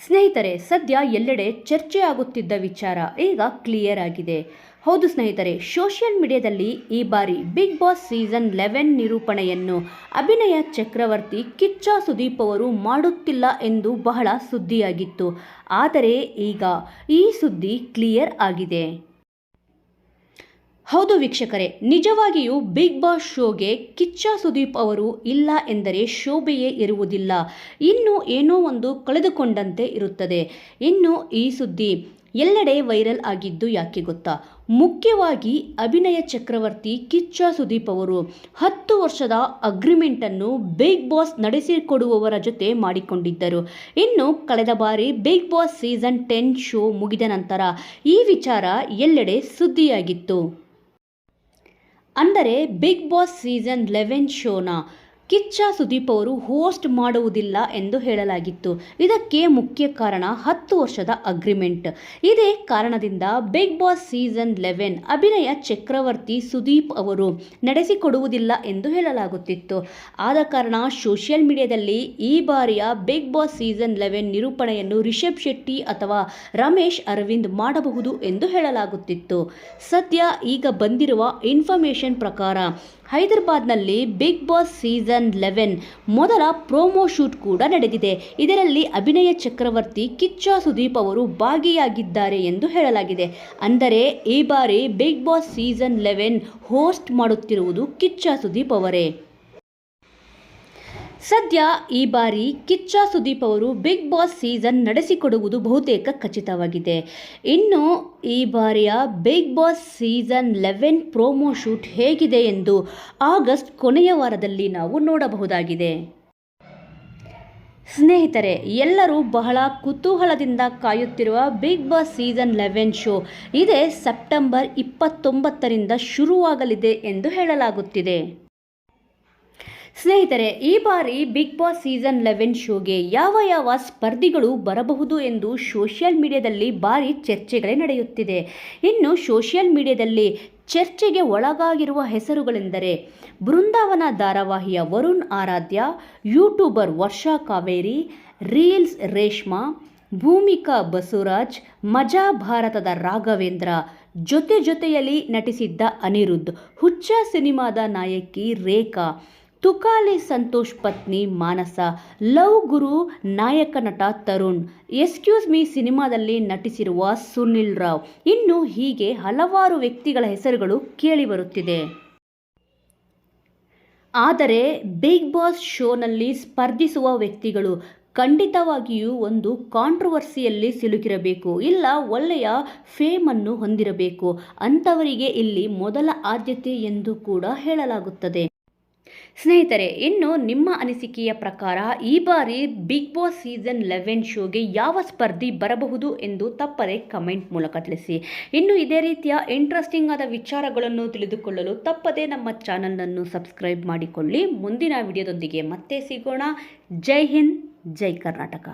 ಸ್ನೇಹಿತರೆ, ಸದ್ಯ ಎಲ್ಲೆಡೆ ಚರ್ಚೆ ಆಗುತ್ತಿದ್ದ ವಿಚಾರ ಈಗ ಕ್ಲಿಯರ್ ಆಗಿದೆ. ಹೌದು ಸ್ನೇಹಿತರೆ, ಸೋಷಿಯಲ್ ಮೀಡಿಯಾದಲ್ಲಿ ಈ ಬಾರಿ ಬಿಗ್ ಬಾಸ್ ಸೀಸನ್ ಲೆವೆನ್ ನಿರೂಪಣೆಯನ್ನು ಅಭಿನಯ ಚಕ್ರವರ್ತಿ ಕಿಚ್ಚ ಸುದೀಪ್ ಅವರು ಮಾಡುತ್ತಿಲ್ಲ ಎಂದು ಬಹಳ ಸುದ್ದಿಯಾಗಿತ್ತು. ಆದರೆ ಈಗ ಈ ಸುದ್ದಿ ಕ್ಲಿಯರ್ ಆಗಿದೆ. ಹೌದು ವೀಕ್ಷಕರೇ, ನಿಜವಾಗಿಯೂ ಬಿಗ್ ಬಾಸ್ ಶೋಗೆ ಕಿಚ್ಚ ಸುದೀಪ್ ಅವರು ಇಲ್ಲ ಎಂದರೆ ಶೋಭೆಯೇ ಇರುವುದಿಲ್ಲ. ಇನ್ನು ಏನೋ ಒಂದು ಕಳೆದುಕೊಂಡಂತೆ ಇರುತ್ತದೆ. ಇನ್ನು ಈ ಸುದ್ದಿ ಎಲ್ಲೆಡೆ ವೈರಲ್ ಆಗಿದ್ದು ಯಾಕೆ ಗೊತ್ತಾ? ಮುಖ್ಯವಾಗಿ ಅಭಿನಯ ಚಕ್ರವರ್ತಿ ಕಿಚ್ಚ ಸುದೀಪ್ ಅವರು ಹತ್ತು ವರ್ಷದ ಅಗ್ರಿಮೆಂಟನ್ನು ಬಿಗ್ ಬಾಸ್ ನಡೆಸಿಕೊಡುವವರ ಜೊತೆ ಮಾಡಿಕೊಂಡಿದ್ದರು. ಇನ್ನು ಕಳೆದ ಬಾರಿ big boss season ten show ಮುಗಿದ ನಂತರ ಈ ವಿಚಾರ ಎಲ್ಲೆಡೆ ಸುದ್ದಿಯಾಗಿತ್ತು. ಅಂದರೆ ಬಿಗ್ ಬಾಸ್ ಸೀಸನ್ ಲೆವೆನ್ ಶೋನ ಕಿಚ್ಚ ಸುದೀಪ್ ಅವರು ಹೋಸ್ಟ್ ಮಾಡುವುದಿಲ್ಲ ಎಂದು ಹೇಳಲಾಗಿತ್ತು. ಇದಕ್ಕೆ ಮುಖ್ಯ ಕಾರಣ ಹತ್ತು ವರ್ಷದ ಅಗ್ರಿಮೆಂಟ್. ಇದೇ ಕಾರಣದಿಂದ ಬಿಗ್ ಬಾಸ್ ಸೀಸನ್ ಲೆವೆನ್ ಅಭಿನಯ ಚಕ್ರವರ್ತಿ ಸುದೀಪ್ ಅವರು ನಡೆಸಿಕೊಡುವುದಿಲ್ಲ ಎಂದು ಹೇಳಲಾಗುತ್ತಿತ್ತು. ಆದ ಕಾರಣ ಸೋಷಿಯಲ್ ಮೀಡಿಯಾದಲ್ಲಿ ಈ ಬಾರಿಯ ಬಿಗ್ ಬಾಸ್ ಸೀಸನ್ ಲೆವೆನ್ ನಿರೂಪಣೆಯನ್ನು ರಿಷಬ್ ಶೆಟ್ಟಿ ಅಥವಾ ರಮೇಶ್ ಅರವಿಂದ್ ಮಾಡಬಹುದು ಎಂದು ಹೇಳಲಾಗುತ್ತಿತ್ತು. ಸದ್ಯ ಈಗ ಬಂದಿರುವ ಇನ್ಫಾರ್ಮೇಷನ್ ಪ್ರಕಾರ ಹೈದರಾಬಾದ್ನಲ್ಲಿ ಬಿಗ್ ಬಾಸ್ ಸೀಸನ್ ಲೆವೆನ್ ಮೊದಲ ಪ್ರೋಮೋ ಶೂಟ್ ಕೂಡ ನಡೆದಿದೆ. ಇದರಲ್ಲಿ ಅಭಿನಯ ಚಕ್ರವರ್ತಿ ಕಿಚ್ಚ ಸುದೀಪ್ ಅವರು ಭಾಗಿಯಾಗಿದ್ದಾರೆ ಎಂದು ಹೇಳಲಾಗಿದೆ. ಅಂದರೆ, ಈ ಬಾರಿ Bigg Boss season eleven host ಮಾಡುತ್ತಿರುವುದು ಕಿಚ್ಚ ಸುದೀಪ್ ಅವರೇ. ಸದ್ಯ ಈ ಬಾರಿ ಕಿಚ್ಚ ಸುದೀಪ್ ಅವರು ಬಿಗ್ ಬಾಸ್ ಸೀಸನ್ ನಡೆಸಿಕೊಡುವುದು ಬಹುತೇಕ ಖಚಿತವಾಗಿದೆ. ಇನ್ನು ಈ ಬಾರಿಯ Bigg Boss season eleven promo shoot ಹೇಗಿದೆ ಎಂದು ಆಗಸ್ಟ್ ಕೊನೆಯ ವಾರದಲ್ಲಿ ನಾವು ನೋಡಬಹುದಾಗಿದೆ. ಸ್ನೇಹಿತರೆ, ಎಲ್ಲರೂ ಬಹಳ ಕುತೂಹಲದಿಂದ ಕಾಯುತ್ತಿರುವ big boss season eleven show ಇದೇ ಸೆಪ್ಟೆಂಬರ್ ಇಪ್ಪತ್ತೊಂಬತ್ತರಿಂದ ಶುರುವಾಗಲಿದೆ ಎಂದು ಹೇಳಲಾಗುತ್ತಿದೆ. ಸ್ನೇಹಿತರೆ, ಈ ಬಾರಿ ಬಿಗ್ ಬಾಸ್ ಸೀಸನ್ ಲೆವೆನ್ ಶೋಗೆ ಯಾವ ಯಾವ ಸ್ಪರ್ಧಿಗಳು ಬರಬಹುದು ಎಂದು ಸೋಷಿಯಲ್ ಮೀಡಿಯಾದಲ್ಲಿ ಭಾರಿ ಚರ್ಚೆಗಳೇ ನಡೆಯುತ್ತಿದೆ. ಇನ್ನು ಸೋಷಿಯಲ್ ಮೀಡಿಯಾದಲ್ಲಿ ಚರ್ಚೆಗೆ ಒಳಗಾಗಿರುವ ಹೆಸರುಗಳೆಂದರೆ ಬೃಂದಾವನ ಧಾರಾವಾಹಿಯ ವರುಣ್ ಆರಾಧ್ಯ ಯೂಟ್ಯೂಬರ್ ವರ್ಷಾ ಕಾವೇರಿ ರೀಲ್ಸ್ ರೇಷ್ಮಾ, ಭೂಮಿಕಾ ಬಸವರಾಜ್, ಮಜಾ ಭಾರತದ ರಾಘವೇಂದ್ರ, ಜೊತೆ ಜೊತೆಯಲ್ಲಿ ನಟಿಸಿದ್ದ ಅನಿರುದ್ಧ್, ಹುಚ್ಚ ಸಿನಿಮಾದ ನಾಯಕಿ ರೇಖಾ ತುಕಾಲಿ ಸಂತೋಷ್ ಪತ್ನಿ ಮಾನಸ, ಲವ್ ಗುರು ನಾಯಕ ನಟ ತರುಣ್. ಎಸ್ಕ್ಯೂಸ್ ಮೀ ಸಿನಿಮಾದಲ್ಲಿ ನಟಿಸಿರುವ ಸುನಿಲ್ ರಾವ್. ಇನ್ನು ಹೀಗೆ ಹಲವಾರು ವ್ಯಕ್ತಿಗಳ ಹೆಸರುಗಳು ಕೇಳಿಬರುತ್ತಿದೆ. ಆದರೆ ಬಿಗ್ ಬಾಸ್ ಶೋನಲ್ಲಿ ಸ್ಪರ್ಧಿಸುವ ವ್ಯಕ್ತಿಗಳು ಖಂಡಿತವಾಗಿಯೂ ಒಂದು ಕಾಂಟ್ರವರ್ಸಿಯಲ್ಲಿ ಸಿಲುಕಿರಬೇಕು, ಇಲ್ಲ ಒಳ್ಳೆಯ ಫೇಮನ್ನು ಹೊಂದಿರಬೇಕು. ಅಂಥವರಿಗೆ ಇಲ್ಲಿ ಮೊದಲ ಆದ್ಯತೆ ಎಂದು ಕೂಡ ಹೇಳಲಾಗುತ್ತದೆ. ಸ್ನೇಹಿತರೆ, ಇನ್ನು ನಿಮ್ಮ ಅನಿಸಿಕೆಯ ಪ್ರಕಾರ ಈ ಬಾರಿ ಬಿಗ್ ಬಾಸ್ ಸೀಸನ್ ಲೆವೆನ್ ಶೋಗೆ ಯಾವ ಸ್ಪರ್ಧಿ ಬರಬಹುದು ಎಂದು ತಪ್ಪದೆ ಕಮೆಂಟ್ ಮೂಲಕ ತಿಳಿಸಿ. ಇನ್ನು ಇದೇ ರೀತಿಯ ಇಂಟ್ರೆಸ್ಟಿಂಗ್ ಆದ ವಿಚಾರಗಳನ್ನು ತಿಳಿದುಕೊಳ್ಳಲು ತಪ್ಪದೆ ನಮ್ಮ ಚಾನಲನ್ನು ಸಬ್ಸ್ಕ್ರೈಬ್ ಮಾಡಿಕೊಳ್ಳಿ. ಮುಂದಿನ ವಿಡಿಯೋದೊಂದಿಗೆ ಮತ್ತೆ ಸಿಗೋಣ. ಜೈ ಹಿಂದ್, ಜೈ ಕರ್ನಾಟಕ.